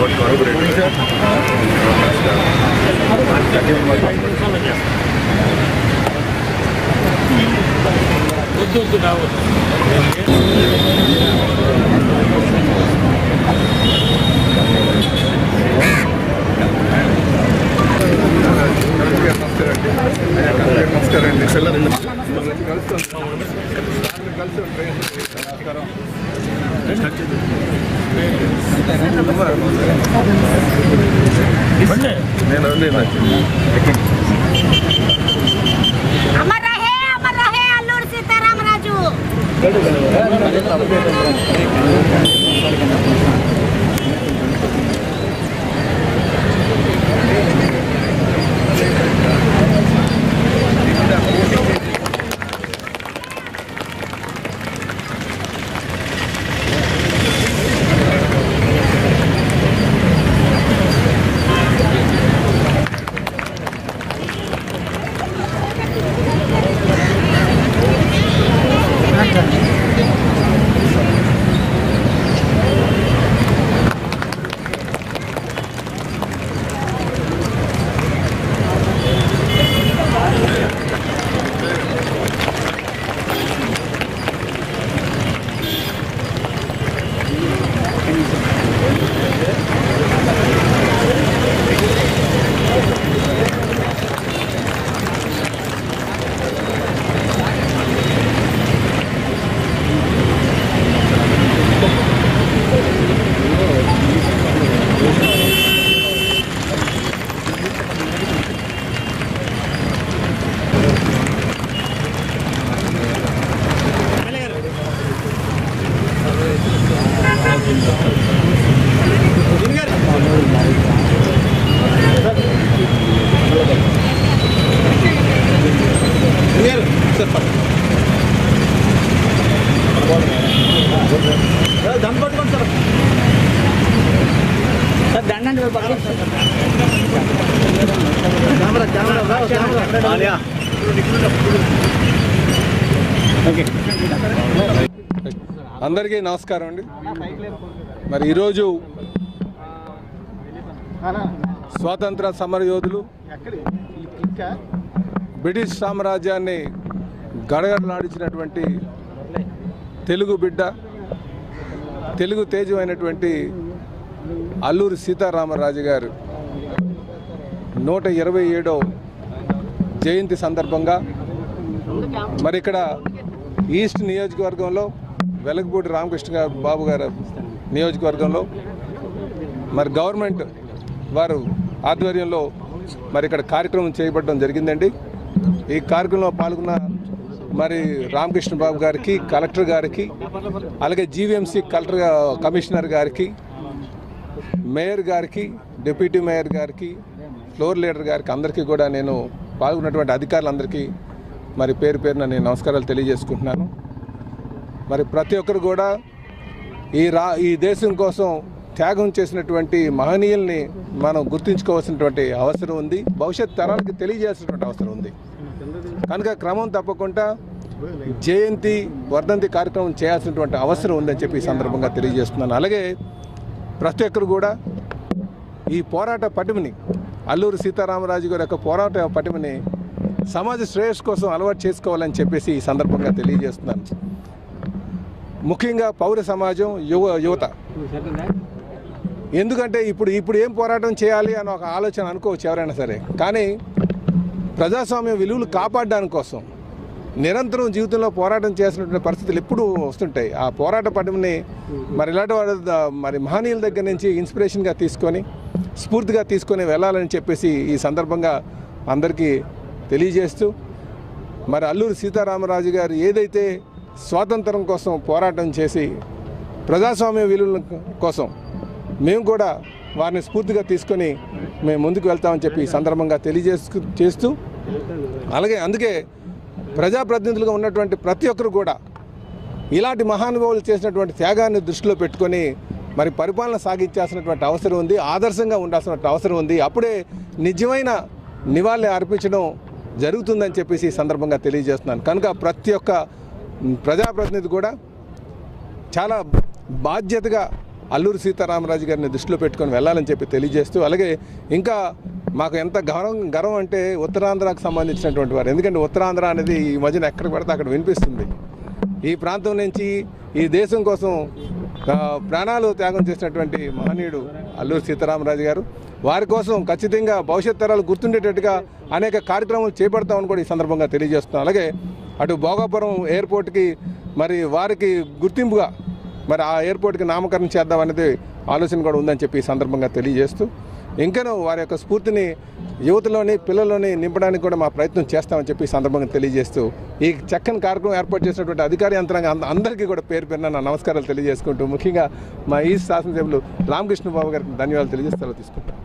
not corroborated. నమస్కారం అండి. సెల్లరండి బండి నేను అండి అమర్ రహే అమర్ రహే అల్లూరి సీతారామరాజు అందరికీ నమస్కారం అండి. మరి ఈరోజు స్వాతంత్ర సమర యోధులు బ్రిటిష్ సామ్రాజ్యాన్ని గడగడలాడించినటువంటి తెలుగు బిడ్డ తెలుగు తేజమైనటువంటి అల్లూరి సీతారామరాజు గారు నూట ఇరవై ఏడో జయంతి సందర్భంగా మరి ఇక్కడ ఈస్ట్ నియోజకవర్గంలో వెలగపూడి రామకృష్ణ గారు బాబు గారు నియోజకవర్గంలో మరి గవర్నమెంట్ వారు ఆధ్వర్యంలో మరి ఇక్కడ కార్యక్రమం చేయబడడం జరిగిందండి. ఈ కార్యక్రమంలో పాల్గొన్న మరి రామకృష్ణ బాబు గారికి కలెక్టర్ గారికి అలాగే జీవీఎంసీ కలెక్టర్ కమిషనర్ గారికి మేయర్ గారికి డిప్యూటీ మేయర్ గారికి ఫ్లోర్ లీడర్ గారికి అందరికీ కూడా నేను పాల్గొన్నటువంటి అధికారులందరికీ మరి పేరు పేరున నేను నమస్కారాలు తెలియజేసుకుంటున్నాను. మరి ప్రతి ఒక్కరు కూడా ఈ రా ఈ దేశం కోసం త్యాగం చేసినటువంటి మహనీయుల్ని మనం గుర్తుంచుకోవాల్సినటువంటి అవసరం ఉంది. భవిష్యత్ తరాలకి తెలియజేయాల్సినటువంటి అవసరం ఉంది. కనుక క్రమం తప్పకుండా జయంతి వర్ధంతి కార్యక్రమం చేయాల్సినటువంటి అవసరం ఉందని చెప్పి ఈ సందర్భంగా తెలియజేస్తున్నాను. అలాగే ప్రతి ఒక్కరు కూడా ఈ పోరాట పటిమని అల్లూరి సీతారామరాజు గారి యొక్క పోరాట పటిమని సమాజ శ్రేయస్ కోసం అలవాటు చేసుకోవాలని చెప్పేసి ఈ సందర్భంగా తెలియజేస్తున్నాను. ముఖ్యంగా పౌర సమాజం యువ యువత. ఎందుకంటే ఇప్పుడు ఇప్పుడు ఏం పోరాటం చేయాలి అని ఒక ఆలోచన అనుకోవచ్చు ఎవరైనా సరే. కానీ ప్రజాస్వామ్య విలువలు కాపాడడానికి కోసం నిరంతరం జీవితంలో పోరాటం చేసినటువంటి పరిస్థితులు ఎప్పుడూ వస్తుంటాయి. ఆ పోరాట పటిమని మరి ఇలాంటి వాడు మరి మహనీయుల దగ్గర నుంచి ఇన్స్పిరేషన్గా తీసుకొని స్ఫూర్తిగా తీసుకొని వెళ్ళాలని చెప్పేసి ఈ సందర్భంగా అందరికీ తెలియజేస్తూ మరి అల్లూరి సీతారామరాజు గారు ఏదైతే స్వాతంత్రం కోసం పోరాటం చేసి ప్రజాస్వామ్య విలువల కోసం మేము కూడా వారిని స్ఫూర్తిగా తీసుకొని మేము ముందుకు వెళ్తామని చెప్పి సందర్భంగా తెలియజేసుకు చేస్తూ అలాగే అందుకే ప్రజాప్రతినిధులుగా ఉన్నటువంటి ప్రతి ఒక్కరు కూడా ఇలాంటి మహానుభావులు చేసినటువంటి త్యాగాన్ని దృష్టిలో పెట్టుకొని మరి పరిపాలన సాగించాల్సినటువంటి అవసరం ఉంది ఆదర్శంగా ఉండాల్సినటువంటి అవసరం ఉంది. అప్పుడే నిజమైన నివాళి అర్పించడం జరుగుతుందని చెప్పేసి ఈ సందర్భంగా తెలియజేస్తున్నాను. కనుక ప్రతి ఒక్క ప్రజాప్రతినిధి కూడా చాలా బాధ్యతగా అల్లూరి సీతారామరాజు గారిని దృష్టిలో పెట్టుకొని వెళ్ళాలని చెప్పి తెలియజేస్తూ అలాగే ఇంకా మాకు ఎంత గౌరవం గర్వం అంటే ఉత్తరాంధ్రకు సంబంధించినటువంటి వారు. ఎందుకంటే ఉత్తరాంధ్ర అనేది ఈ మధ్యన ఎక్కడ పడితే అక్కడ వినిపిస్తుంది. ఈ ప్రాంతం నుంచి ఈ దేశం కోసం ప్రాణాలు త్యాగం చేసినటువంటి మహనీయుడు అల్లూరి సీతారామరాజు గారు. వారి కోసం ఖచ్చితంగా భవిష్యత్ తరాలు గుర్తుండేటట్టుగా అనేక కార్యక్రమాలు చేపడతామని కూడా ఈ సందర్భంగా తెలియజేస్తున్నాం. అలాగే అటు భోగాపురం ఎయిర్పోర్ట్కి మరి వారికి గుర్తింపుగా మరి ఆ ఎయిర్పోర్ట్కి నామకరణం చేద్దాం అనేది ఆలోచన కూడా ఉందని చెప్పి ఈ సందర్భంగా తెలియజేస్తూ ఇంకనూ వారి యొక్క స్ఫూర్తిని యువతలోని పిల్లల్లోని నింపడానికి కూడా మా ప్రయత్నం చేస్తామని చెప్పి సందర్భంగా తెలియజేస్తూ ఈ చక్కని కార్యక్రమం ఏర్పాటు చేసినటువంటి అధికార యంత్రాంగం అందరికీ కూడా పేరు పేరున నా నమస్కారాలు తెలియజేసుకుంటూ ముఖ్యంగా మా ఈ శాసనసభ్యులు రామకృష్ణ బాబు గారికి ధన్యవాదాలు తెలియజేస్తారో తీసుకుంటాం